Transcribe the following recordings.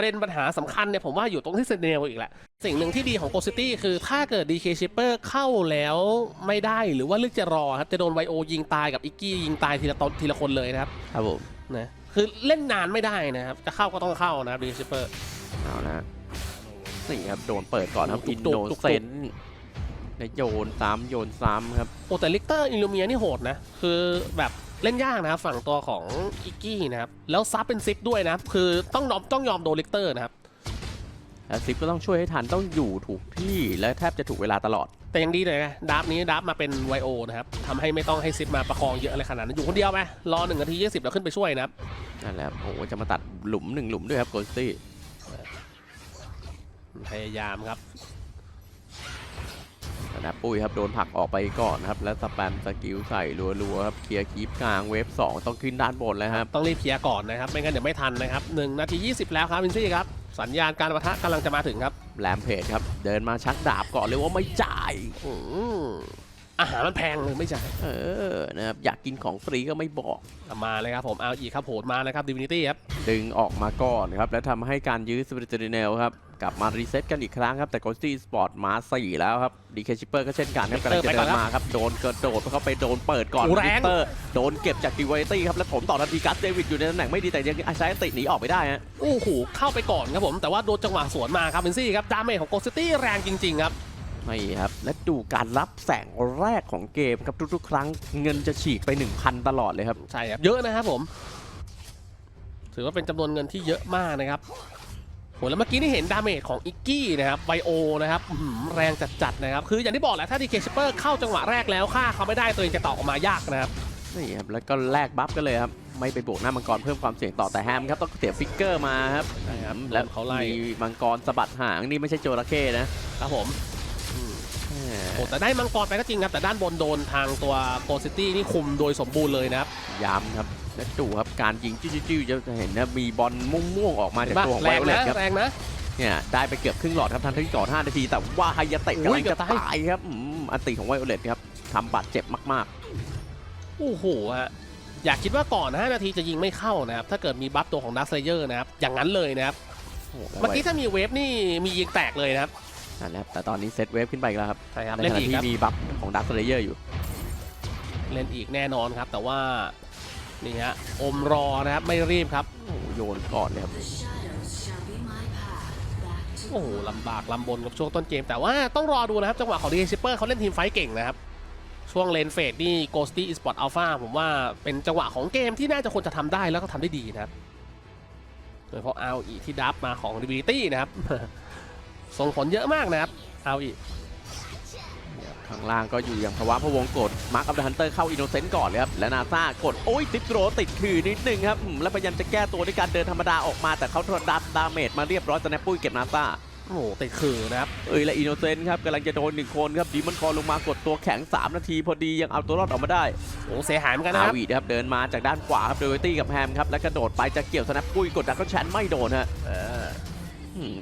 ประเด็นปัญหาสำคัญเนี่ยผมว่าอยู่ตรงที่เซนเนลอีกแหละ สิ่งหนึ่งที่ดีของโกซิตี้คือถ้าเกิด DK Shipper เข้าแล้วไม่ได้หรือว่าเลือกจะรอครับจะโดนไวโอยิงตายกับอิกกี้ยิงตายทีละตนทีละคนเลยนะครับครับผมนะคือเล่นนานไม่ได้นะครับ จะเข้าก็ต้องเข้านะครับ DK Shipper เอาละฮะนี่ครับโดนเปิดก่อนครับตุอิกนตุโนกตุกเซนต์แล้วโยนซ้ำโยนซ้ำครับโอ้แต่ลิกเตอร์อิลูเมียนี่โหดนะคือแบบ เล่นยากนะครับฝั่งตัวของอิกกี้นะครับแล้วซับเป็นซิปด้วยนะครับคือต้องยอมต้องยอมโดนลิกเตอร์นะครับแล้วซิปก็ต้องช่วยให้ทันต้องอยู่ถูกที่และแทบจะถูกเวลาตลอด แต่ยังดีเลยนะดับนี้ดับมาเป็นไวโอนะครับทำให้ไม่ต้องให้ซิปมาประคองเยอะอะไรขนาดนั้นอยู่คนเดียวไหมรอหนึ่งนาทียี่สิบแล้วขึ้นไปช่วยนะครับนั่นแหละครับโอ้โหจะมาตัดหลุมหนึ่งหลุมด้วยครับโกลซี่พยายามครับ นะปุ้ยครับโดนผลักออกไปก่อนครับ แล้วสแปมสกิลใส่รัวๆครับเคลียร์คีปกลางเวฟ2ต้องขึ้นด้านบนแล้วครับต้องรีบเคลียร์ก่อนนะครับ ไม่งั้นเดี๋ยวไม่ทันนะครับหนึ่งนาทียี่สิบแล้วครับวินซี่ครับ สัญญาณการประทะกำลังจะมาถึงครับแรมเพจครับ เดินมาชักดาบก่อนเลยว่าไม่จ่าย อืมอาหารมันแพงเลยไม่ใช่เออนะครับอยากกินของฟรีก็ไม่บอก มาเลยครับผมเอาอีกครับโหดมาเลยครับดิวินิตี้ครับ ดึงออกมาก่อนครับ แล้วทำให้การยื้อสปิริตเนลครับ กลับมารีเซ็ตกันอีกครั้งครับ แต่โกสตี้สปอร์ตมา 4 แล้วครับดีเคชิปเปอร์ก็เช่นกันครับกำลังจะเดินมาครับ โดนกระโดดเข้าไปโดนเปิดก่อนโอ้แรง ลิปเตอร์โดนเก็บจากดิวายตี้ ครับ แล้วผมต่อทันทีกัสเดวิดอยู่ในตำแหน่งไม่ดีแต่ยังใช้ติหนีออกไปได้ฮะ โอ้โหเข้าไปก่อนครับผม แต่ว่าโดนจังหวะสวนมาครับวินซี่ครับดาเมจของโกซิตี้แรงจริงๆครับ ไม่ครับและดูการรับแสงแรกของเกมครับทุกๆ ครั้งเงินจะฉีกไป 1,000 ตลอดเลยครับ ใช่ครับ เยอะนะครับผม ถือว่าเป็นจำนวนเงินที่เยอะมากนะครับโหแล้วเมื่อกี้นี่เห็นดาเมจของอิกกี้นะครับไบโอนะครับอื้อหือแรงจัดๆนะครับ คืออย่างที่บอกแหละถ้าดีเคชิปเปอร์เข้าจังหวะแรกแล้วฆ่าเขาไม่ได้ตัวเองจะต่อออกมายากนะครับนี่ครับแล้วก็แลกบัฟกันเลยครับไม่ไปบวกหน้ามังกรเพิ่มความเสี่ยงต่อแต่แฮมครับต้องเสียฟิกเกอร์มาครับใช่ครับแล้วเขาไล่มีมังกรสะบัดหางนี่ไม่ใช่จระเข้นะครับผมอืมแหมโอ้แต่ได้มังกรไปก็จริงครับแต่ด้านบนโดนทางตัวโกซิตี้นี่คุมโดยสมบูรณ์เลยนะครับ ย้ำครับและดูครับการยิงจิ้วๆๆจะเห็นนะมีบอลม่วงๆออกมาจากบ้าตัวของแรไวงโอเลนะตครับแรงนะเนี่ยได้ไปเกือบครึ่งหลอดครับทันทีก่อน5นาที แต่ว่าไฮยาเตะอุ้กำลัยงเกืจะอบตายตายครับอืมอันติของไวโอเลตครับทำบาดเจ็บมากโอ้โหฮะอยากคิดว่าก่อน 5 นาทีจะยิงไม่เข้านะครับ ถ้าเกิดมีบัฟตัวของดักเซเยอร์นะครับ อย่างนั้นเลยนะครับๆโอ้โหแล้วเมื่อไวกี้ถ้ามีเวฟนี่มียิงแตกเลยนะครับ นั่นแหละแต่ตอนนี้เซตเวฟขึ้นไปอีกแล้วครับใช่ครับในเล่นขณะอีกที่ครับมีบัฟของดักเลเยอร์อยู่ เล่นอีกแน่นอนครับ แต่ว่านี่ฮะอมรอนะครับไม่รีบครับโอ้โหโยนก่อนเลยครับ โอ้โหลำบากลำบนกับช่วงต้นเกม แต่ว่าต้องรอดูนะครับจังหวะของดีเ h เปอร์เขาเล่นทีมไฟท์เก่งนะครับ ช่วงเลนเฟดนี่ Ghosty Esport Alpha ผมว่าเป็นจังหวะของเกมที่น่าจะควรจะทำได้แล้วก็ทำได้ดีนะครับโดยเฉพาะเอาอีที่ดับมาของ d ิ i ตี้นะครับ ส่งผลเยอะมากนะครับเอาอีข้างล่างก็อยู่อย่างภาวะพะวงกดมาร์คอัพเดอะฮันเตอร์เข้าอินโนเซนต์ก่อนเลยครับและนาซากดโอ้ยติดโรติดคือนิดนึงครับอืมแล้วพยายามจะแก้ตัวด้วยการเดินธรรมดาออกมาแต่เขาดับดาเมจมาเรียบร้อยสแนปปุ้ยเก็บนาซาโอ้โหติดคือนะครับเอ้ยและอินโนเซนต์ครับกำลังจะโดนหนึ่งคนครับดีมันคอลงมากดตัวแข็ง 3 นาที พอดียังเอาตัวรอดออกมาได้โอ้โหเสียหายเหมือนกันนะอาครับวีนะครับเดินมาจากด้านขวาครับโดยตี้กับแฮมครับแล้วกระโดดไปจะเกี่ยวสแนปปุ้ยกดดักเขาแชนไม่โดนฮะเอออืม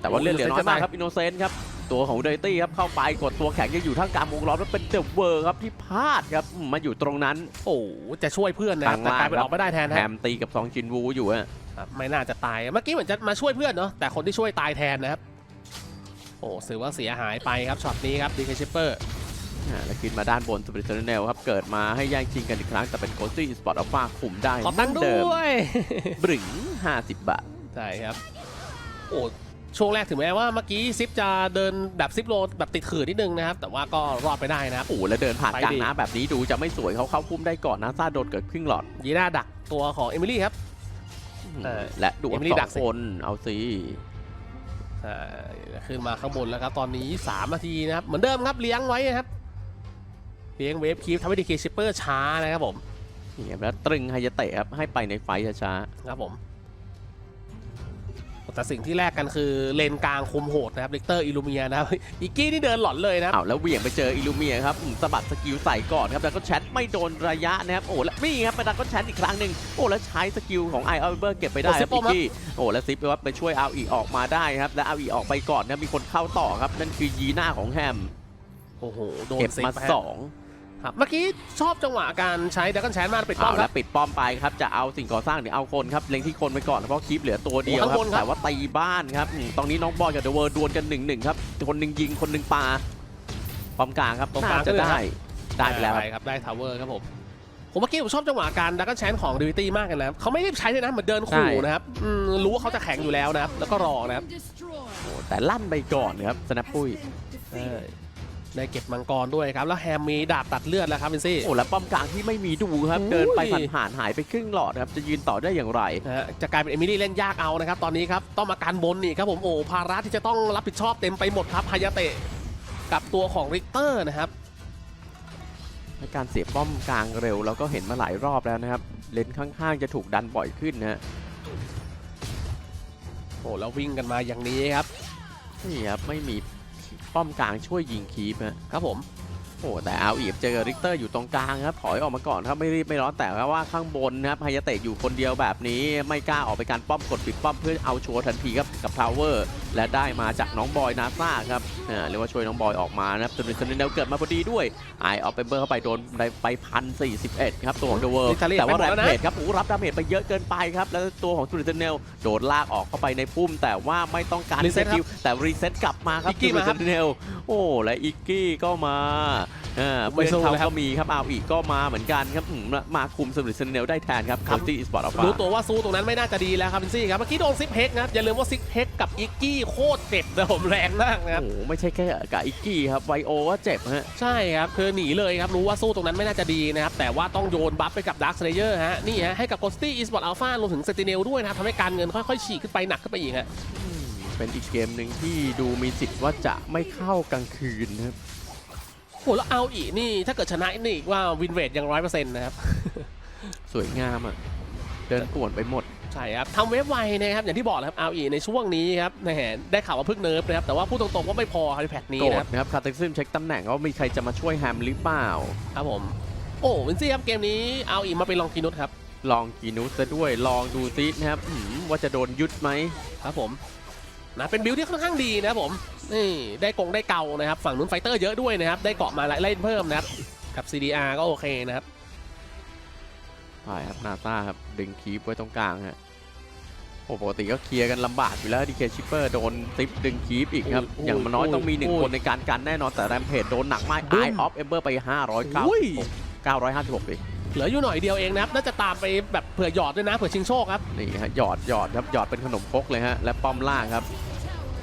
แต่ว่าเลือดเหลือน้อยมากครับอินโนเซนต์ครับตัวของเดยตี้ครับเข้าไปกดตัวแข็งยังอยู่ท่ามกลางวงล้อมแล้วเป็นเดอะเวอร์ครับที่พลาดครับอืมมาอยู่ตรงนั้น โอ้โหจะช่วยเพื่อนนะครับแต่กลายเป็นออกไม่ได้แทนแฮนะมตีกับซองจินวูอยู่ฮะครับไม่น่าจะตายเมื่อกี้เหมือนจะมาช่วยเพื่อนเนาะแต่คนที่ช่วยตายแทนนะครับโอ้ถือว่าเสียหายไปครับช็อตนี้ครับดีเคชิปเปอร์อ่าแล้วขึ้นมาด้านบนสปริตเทอร์เนลครับ เกิดมาให้แย่งชิงกันอีกครั้ง แต่เป็นโกสตี้สปอร์ตอัลฟาคุมได้ขอตั้งเหมือนด้เดิมวยบรึง50 บาท ใช่ครับ โอ้ ช่วงแรกถึงแม้ว่าเมื่อกี้ซิปจะเดินแบบซิปโรดแบบติดขื่อนิดนึงนะครับ แต่ว่าก็รอดไปได้นะครับ โอ้โหแล้วเดินผ่านไปกลางดิน้ำแบบนี้ดูจะไม่สวยเขาเข้าพุ่มได้ก่อนนะซาโดนเกิดครึ่งหลอดยีน่าดักตัวของเอมิลี่ครับเออและดูเอมิสลี่อดักงสิคนเอาสิใช่ขึ้นมาข้างบนแล้วครับ ตอนนี้ 3 นาทีนะครับ เหมือนเดิมครับเลี้ยงไว้นะครับเลี้ยงเวฟคีฟทำให้ดีเคชิปเปอร์ช้านะครับผมนี่ครับแล้วตรึงไฮยาเตะครับให้ไปในไฟท์ช้าครับผม แต่สิ่งที่แรกกันคือเลนกลางคุมโหดนะครับเลกเตอร์อิลูเมียนะครับอีกกี้นี่เดินหลอนเลยนะๆครับอ้าวแล้วเหวี่ยงไปเจออิลูเมียครับอืมสะบัดสกิลใส่ก่อนครับแล้วก็แชทไม่โดนระยะนะครับโอ้แล้วนี่ครับไปดักก็แชทอีกครั้งหนึ่งโอ้แล้วใช้สกิลของไออัลเบอร์เก็บไปได้ครับโอ้ซิปโอมครับอีกกี้โอ้แล้วซิปว่าไปช่วยเอาอีออกมาได้ครับแล้วเอาอีออกไปก่อนนะมีคนเข้าต่อครับนั่นคือยีน่าของแฮมโอ้โหโดนเก็บซิปมาไปฮะสอง ครับเมื่อกี้ชอบจังหวะการใช้ดักกันแชนมาปิดป้อเอามคแล้รับวปิดป้อมไปครับจะเอาสิ่งก่อสร้างหรือเอาคนครับเล็งที่คนไปก่อนเพราะคลิปเหลือตัวเดียวโอ้ครัข้างบนครับ แต่ว่าตีบ้านครับอืมตรงนี้น้องบอลกับเดอะเวิร์ดวลกันหนึ่งหนึ่งครับคนหนึ่งยิงคนหนึ่งปาป้อมกลางครับตรงกลางน่จะด้วยได้ได้ไปแล้วครับ ครับได้ทาวเวอร์ครับผมผมเมื่อกี้ผมชอบจังหวะการดักกันแชนของดิวิตี้มากเลยนะครับเขาไม่ได้ใช้เลยนะเหมือนเดินขู่นะครับอืมรู้ว่าเขาจะแข็งอยู่แล้วนะครับแล้วก็รอนะครับโอ้แต่ลั่นไปก่อนครับสแนปปุ้ย ได้เก็บมังกรด้วยครับ แล้วแฮมมีดาบตัดเลือดแล้วครับวินซี่ โอ้แล้วป้อมกลางที่ไม่มีดูครับอุ้ยเดินไปผ่านๆหายไปครึ่งหลอดครับ จะยืนต่อได้อย่างไรนะฮะจะกลายเป็นเอมิลี่เล่นยากเอานะครับ ตอนนี้ครับ ต้องมาการบนนี่ครับผมโอ้ภาระที่จะต้องรับผิดชอบเต็มไปหมดครับฮายาเตะกับตัวของริกเตอร์นะครับในการเสียป้อมกลางเร็วเราก็เห็นมาหลายรอบแล้วนะครับ เลนข้างๆจะถูกดันบ่อยขึ้นนะฮะโอ้แล้ววิ่งกันมาอย่างนี้ครับนี่ครับไม่มี ป้อมกลางช่วยยิงคีปครับผมโอ้แต่เอาอีฟเจอริกเตอร์อยู่ตรงกลางครับถอยออกมาก่อนครับไม่รีบไม่ร้อนแต่ว่าข้างบนนะครับไฮยาเตะอยู่คนเดียวแบบนี้ไม่กล้าออกไปการป้อมกดปิดป้อมเพื่อเอาชัวร์ทันทีครับกับทาวเวอร์และได้มาจากน้องบอยนาซาครับอ่าเรียกว่าช่วยน้องบอยออกมานะครับจนเป็นคนเดียวเกิดมาพอดีด้วยไอออฟเปเบอร์เข้าไปโดนไปพันสี่สิบเอ็ดครับตัวของเดอะเวิร์ Italy แต่ว่าไปหมแรดมแล้วนะเพจครับโอ้โหรับดาเมจไปเยอะเกินไปครับ แล้วตัวของสตูดิเนลโดนลากออกเข้าไปในพุ่ม แต่ว่าไม่ต้องการ Reset ครับคิวแต่รีเซ็ตกลับมาครับอิกกี้มาครับสตูดิเนลโอ้และอิกกี้ก็มา อ่าไม่เพื่อนสู้เขาเลยครับก็มีครับเอาอีกก็มาเหมือนกันครับอืมมาคุมสมุทรเซนเนลได้แทนครับครับคาตี้สปอร์ตอัลฟารู้ตัวว่าสู้ตรงนั้นไม่น่าจะดีแล้วครับวินซี่ครับเมื่อกี้โดนซิกเฮกนะครับอย่าลืมว่าซิกเฮกกับอิกกี้โคตรเจ็บนะผมแรงมากนะครับโอ้โหไม่ใช่แค่กับอิกกี้ครับไวโอว่าเจ็บฮะใช่ครับคือหนีเลยครับรู้ว่าสู้ตรงนั้นไม่น่าจะดีนะครับแต่ว่าต้องโยนบัฟไปกับดาร์คเ l เยอร์ฮะนี่ฮะให้กับ Ghosty Esport Alpha รวมถึง Sentinel ด้วยนะครับทำให้การเงินค่อยๆฉีกขึ้นไปหนักขึ้นไปอีกฮะอืมเป็นอีกเกมหนึ่งที่ดูมีสิทธิ์ว่าจะไม่เข้ากลางคืนนะครับ โหแล้วเอาอีกนี่ถ้าเกิดชนะนี่อีกว่าวินเรทยังร้อยเปอร์เซ็นต์นะครับ สวยงามอะ เดินป่วนไปหมด ใช่ครับทำเว็บไวนะครับ อย่างที่บอกแล้วครับเอาอีในช่วงนี้ครับนะฮะได้ข่าวว่าเพิ่งเนิร์ฟนะครับ แต่ว่าพูดตรงๆว่าไม่พอครับในแพทนี้โกรนะคธรับนะครับคาเต็กซึมเช็คตำแหน่งว่ามีใครจะมาช่วยแฮมหรือเปล่า ครับผม โอ้วินซี่ครับเกมนี้เอาอีมาเป็นลองกินุสครับลองกีนูสซะด้วยลองดูซินะครับอืมว่าจะโดนยุดไหมครับผม นะเป็นบิลที่ค่อนข้างดีนะครับผมนี่ได้กงได้เกานะครับฝั่งนู้นไฟเตอร์เยอะด้วยนะครับได้เกาะมาไล่เพิ่มนะครับกับ CDR ก็โอเคนะครับใช่ครับนาซาครับดึงคีปไว้ตรงกลางฮะโอ้ปกติก็เคลียร์กันลำบากอยู่แล้วดีเคชิปเปอร์โดนซิปดึงคีปอีกครับโอ้ยอย่างมันน้อยโอ้ยต้องมีหนึ่งโอ้ยคนในการกันแน่นอนแต่แรมเพจโดนหนักมากบึ้ไอมออฟเอเบอร์ไปอุ้ย596 956เลยเหลืออยู่หน่อยเดียวเองนะครับน่าจะตามไปแบบเผื่อหยอดด้วยนะเผื่อชิงโชคครับนี่ฮะหยอดหยอดครับหยอดเป็นขนมครกเลยฮะและป้อมล่างครับ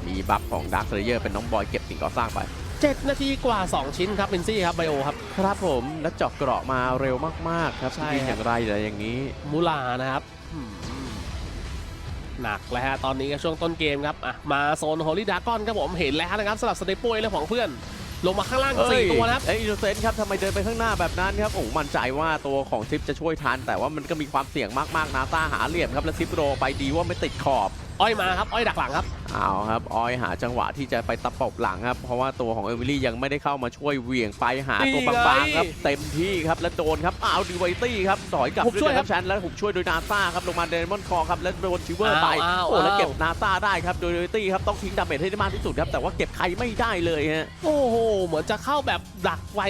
มีบัฟของดาร์คเซเยอร์เป็นน้องบอยเก็บสิ่งก่อสร้างไป 7 นาทีกว่า 2 ชิ้นครับวินซี่ครับไบโอครับ ครับผมและเจาะเกราะมาเร็วมากๆ ครับใช่ยิงครับอย่างไรแต่อย่างนี้ มูลานะครับอืมหนักแล้วฮะตอนนี้ก็ช่วงต้นเกมครับอะมาโซนฮอลลี่ดากอนครับผมเห็นแล้วนะครับสำหรับสเตปปุ้ยและของเพื่อน ลงมาข้างล่างกันสี่ตัวนะครับเอ้ยอินโนเซนต์ครับทำไมเดินไปข้างหน้าแบบนั้นครับโอ้โหมั่นใจว่าตัวของซิปจะช่วยทันแต่ว่ามันก็มีความเสี่ยงมากๆนาซาหาเหลี่ยมครับแล้วซิปโรไปดีว่าไม่ติดขอบ อ้อยมาครับ อ้อยดักหลังครับ เอาครับออยหาจังหวะที่จะไปตะปบหลังครับ เพราะว่าตัวของเอมิลี่ยังไม่ได้เข้ามาช่วยเหวี่ยงไปหาตัวนี่ไงบางๆครับ เต็มที่ครับ แล้วโดนครับ อ้าวดีไวตี้ครับสอยกลับผมช่วยด้ครับชั้นแล้วผมช่วยโดยนาซาครับ ลงมาเดมอนคอครับ แล้วโดนชิเวอร์ไปอ้าวโอ้แล้วอ้าวเก็บนาซาได้ครับ โดยดีไวตี้ครับ ต้องทิ้งดาเมจให้ได้มากที่สุดครับ แต่ว่าเก็บใครไม่ได้เลยฮะ โอ้โห เหมือนจะเข้าแบบดักไว้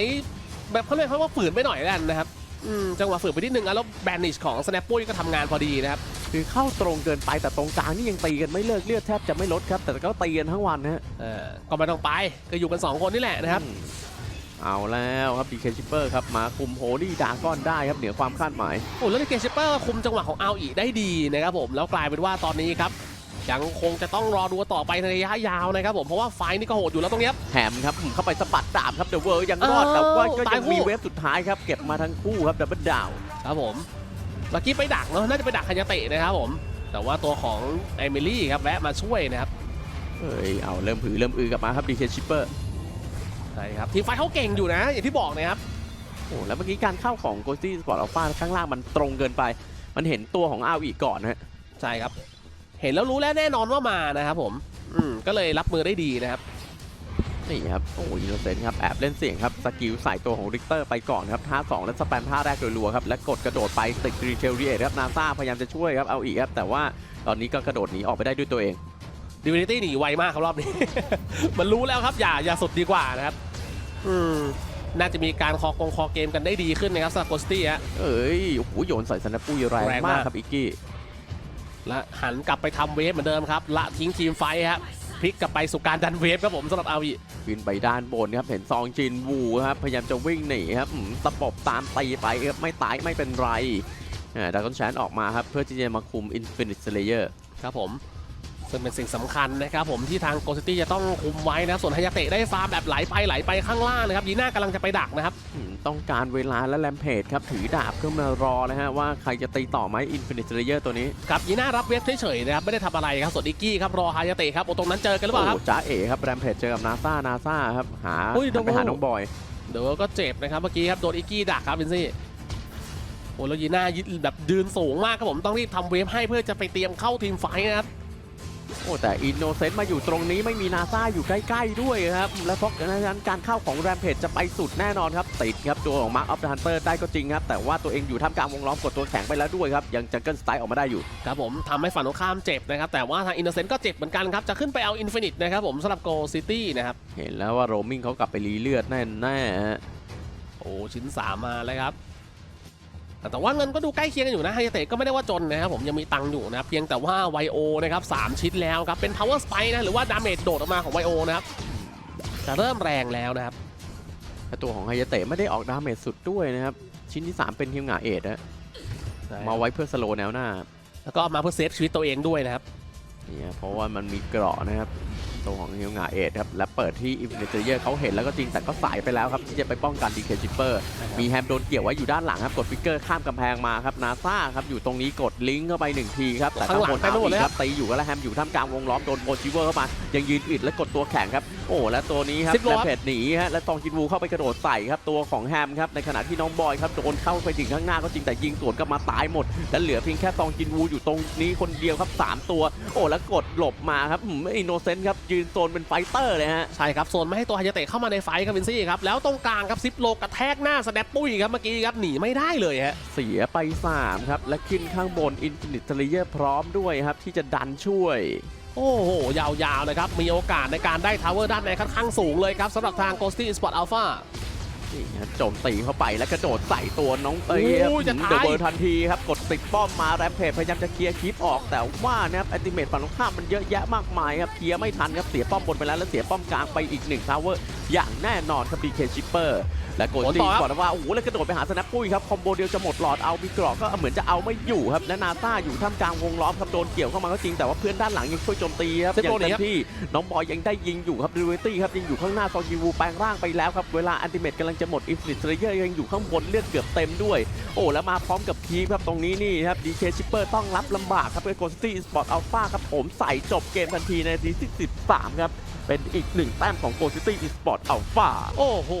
แบบเขาเรียกว่าฝืนไปหน่อยแล้วกันนะครับ อืมจังหวะฝืนไปนิดนึงอะแล้วแบนนิชของสแนปปุ้ยก็ทำงานพอดีนะครับ คือเข้าตรงเกินไปแต่ตรงกลางนี่ยังตีกันไม่เลิกเลือดแทบจะไม่ลดครับ แต่ก็ตีกันทั้งวันนะฮะเออก็ไม่ต้องไปก็อยู่กัน 2 คนนี่แหละนะครับ อืมเอาแล้วครับดีเคชิปเปอร์ครับมาคุมโฮลี่ดาก้อนได้ครับเหนือความคาดหมาย โอ้แล้วเกชิปเปอร์คุมจังหวะของเอาอีได้ดีนะครับผม แล้วกลายเป็นว่าตอนนี้ครับ ยังคงจะต้องรอดูต่อไปในระยะยาวนะครับผมเพราะว่าไฟท์นี่ก็โหดอยู่แล้วตรงเนี้ยแถมครับเข้าไปสะบัดดาบครับเดอะเวิร์ยังรอดเอ้าแต่ว่าก็ตายยังคู่มีเวฟสุดท้ายครับเก็บมาทั้งคู่ครับดับเบิลดาวครับผมเมื่อกี้ไปดักเนาะน่าจะไปดักคายาเตะนะครับผม แต่ว่าตัวของเอมิลี่ครับแวะมาช่วยนะครับเอ้ยเอาเริ่มผือเริ่มอือกลับมาครับดีเคชิปเปอร์ใช่ครับทีมไฟท์เขาเก่งอยู่นะ อย่างที่บอกนะครับโอ้แล้วเมื่อกี้การเข้าของโกสตี้สปอร์ตอัลฟาข้างล่างมันตรงเกินไป มันเห็นตัวของอาวีก่อนนะฮะใช่ครับ เห็นแล้วรู้แล้วแน่นอนว่ามานะครับผมอืมก็เลยรับมือได้ดีนะครับ นี่ครับ โอ้ยอินโนเซนต์ครับ แอบเล่นเสียงครับ สกิลใส่ตัวของริกเตอร์ไปก่อนครับ ท่า 2 แล้วสแปมท่าแรกโดยรัวครับ และกดกระโดดไปติดรีเทลรีเอทครับ นาซาพยายามจะช่วยครับ เอาอีกครับ แต่ว่าตอนนี้ก็กระโดดหนีออกไปได้ด้วยตัวเองดิวินิตี้หนีไวมากครับรอบนี้ มันรู้แล้วครับ อย่าอย่าสุดดีกว่านะครับ อืมน่าจะมีการคอกงคอเกมกันได้ดีขึ้นนะครับสำหรับโกสตี้ฮะ เอ้ย โอ้โหโยนใส่สแนปปุยแรงแรงมามากก ครับอิกกี้ และหันกลับไปทำเวฟเหมือนเดิมครับ ละทิ้งทีมไฟท์ฮะพลิกกลับไปสู่การดันเวฟครับผมสำหรับอาวีขึ้นไปด้านบนครับเห็นซองจินวูครับพยายามจะวิ่งหนีครับอืมตะปบตามตีไปครับไม่ตายไม่เป็นไรดักกอนแชนออกมาครับเพื่อที่จะมาคุม Infinite Slayer ครับผม ซึ่งเป็นสิ่งสำคัญนะครับผมที่ทางโกสตี้จะต้องคุมไว้นะครับส่วนฮายาเตะได้ฟาร์มแบบไหลไปไหลไปข้างล่างนะครับยีน่ากำลังจะไปดักนะครับอืมต้องการเวลาและแรมเพจครับถือดาบขึ้นมารอนะฮะว่าใครจะตีต่อไหม Infinite Slayer ตัวนี้กับยีน่ารับเวฟเฉยๆนะครับไม่ได้ทำอะไรครับส่วนอิกกี้ครับรอฮายาเตะครับโอ้ตรงนั้นเจอกันหรือเปล่าครับโอ้จ้าเอ๋ครับแรมเพจเจอกับนาซานาซาครับหาอุ้ยหันไปโดนหาน้องบอยเดี๋ยวก็เจ็บนะครับเมื่อกี้ครับโดนอิกกี้ดักครับวินซี่โอ้แล้วยีน่ายืนแบบยืนสูงมากครับผมต้องรีบทำเวฟให้เพื่อจะไปเตรียมเข้าทีมไฟท์นะครับ โอ้แต่อินโนเซนต์มาอยู่ตรงนี้ไม่มีนาซาอยู่ใกล้ ๆ ด้วยครับ และเพราะฉะนั้นการเข้าของแรมเพจจะไปสุดแน่นอนครับติดครับตัวของมาร์คออฟเดอะฮันเตอร์ได้ก็จริงครับ แต่ว่าตัวเองอยู่ท่ามกลางวงล้อมกดตัวแข็งไปแล้วด้วยครับ ยังจังเกิลสไตล์ออกมาได้อยู่ ครับผมทำให้ฝั่งตรงข้ามเจ็บนะครับ แต่ว่าทางอินโนเซนต์ก็เจ็บเหมือนกันครับ จะขึ้นไปเอาอินฟินิตนะครับผมสำหรับโกซิตี้นะครับเห็นแล้วว่าโรมิงเขากลับไปรีเลือดแน่แน่ๆฮะโอ้ชิ้นสามมาแล้วครับ แต่แต่ว่าเงินก็ดูใกล้เคียงกันอยู่นะไฮยาเตะก็ไม่ได้ว่าจนนะครับผมยังมีตังค์อยู่นะครับเพียงแต่ว่าไวโอนะครับสามชิ้นแล้วครับเป็น power spike นะหรือว่าดาเมจโดดออกมาของไวโอนะครับจะเริ่มแรงแล้วนะครับแต่ตัวของไฮยาเตะไม่ได้ออกดาเมจสุดด้วยนะครับชิ้นที่ 3 เป็นฮิวงาเอทฮะมาไว้เพื่อสโลว์แนวหน้า แล้วก็เอามาเพื่อเซฟชีวิตตัวเองด้วยนะครับเนี่ยเพราะว่ามันมีเกราะนะครับ ตัวของฮิวงาเอทครับ และเปิดที่อินฟินิตเยอร์เขาเห็นแล้วก็จริงแต่ก็สายไปแล้วครับ ที่จะไปป้องกันดีเคจิปเปอร์มีแฮมโดนเกี่ยวไว้อยู่ด้านหลังครับ กดฟิกเกอร์ข้ามกำแพงมาครับนาซาครับอยู่ตรงนี้กดลิงก์เข้าไปหนึ่งทีครับแต่ข้างบนข้างหลังเอาไปหมดอีเลยกคครัรับบตีอยู่ก็แล้วแฮมอยู่ท่ามกลางวงล้อมโดนโบจิเวอร์เข้ามายังยืนอึดและกดตัวแข็งครับโอ้และตัวนี้ครับสิบโลและครับเพจหนีฮะและตองจินวูเข้าไปกระโดดใส่ครับตัวของแฮมครับในขณะที่น้องบอยครับโดนเข้าไปถึงข้างหน้าก็จริงแต่ยิงสวนกลับมาตายหมดและเหลือเพียงแค่ตองจินวูอยู่ตรงนี้คนเดียวครับสามตัว โอ้แล้วกดหลบมาครับอินโนเซนต์ครับยืนโซนเป็นไฟเตอร์เลยฮะ ใช่ครับโซนไม่ให้ตัวไฮยาเตะเข้ามาในไฟท์ครับวินซี่ครับ แล้วตรงกลางครับซิปโลกระแทกหน้าสแนปปุ้ยครับเมื่อกี้ครับหนีไม่ได้เลยฮะ เสียไป 3 ครับ และขึ้นข้างบน Infinite Slayer พร้อมด้วยครับ ที่จะดันช่วยโอ้โห ยาวๆนะครับ มีโอกาสในการได้ทาวเวอร์ด้านในค่อนข้างสูงเลยครับสำหรับทาง Ghosty Sport Alpha นี่ครับโจมตีเข้าไปแล้วกระโดดใส่ตัวน้องเต้ยครับโอ้ยจะเดตายอะเบอร์ทันทีครับกดติดป้อมมาแรมเพจพยายามจะเคลียร์คลิปออกแต่ว่านะครับอัติเมตฝั่งตรงข้ามมันเยอะแยะมากมายครับเคลียร์ไม่ทันครับเสียป้อมบนไปแล้วแล้วเสียป้อมกลางไปอีกหนึ่งทาวเวอร์อย่างแน่นอนครับ BK Shipper และโกผล ตีต่อครับบอกนะว่าโอ้โหแล้วกระโดดไปหาสแนปปุ้ยครับคอมโบเดียวจะหมดหลอดเอาบิกรอกก็เหมือนจะเอาไม่อยู่ครับและนาซาอยู่ท่ามกลางวงล้อมครับโดนเกี่ยวเข้ามาก็จริงแต่ว่าเพื่อนด้านหลังยังช่วยโจมตีครับเซฟอย่าโรงนี่เต็ครับมที่น้องบอยยังได้ยิงอยู่ครับดิวตี้ครับยังอยู่ข้างหน้าซองยีวูแปลงร่างไปแล้วครับเวลาอันติเมตกำลังจะหมดอินฟินิตเยอร์ยังอยู่ข้างบนเลือดเกือบเต็มด้วย โอ้แล้วมาพร้อมกับคีฟครับตรงนี้นี่ครับดีเคชิปเปอร์ต้องรับลำบากครับเป็นโกสตี้สปอร์ตอัลฟาครับผมใส่จบเกมทันทีในนาทีที่13ครับเป็นอีกหนึ่งแต้มของโกสตี้สปอร์ตอัลฟาโอ้โห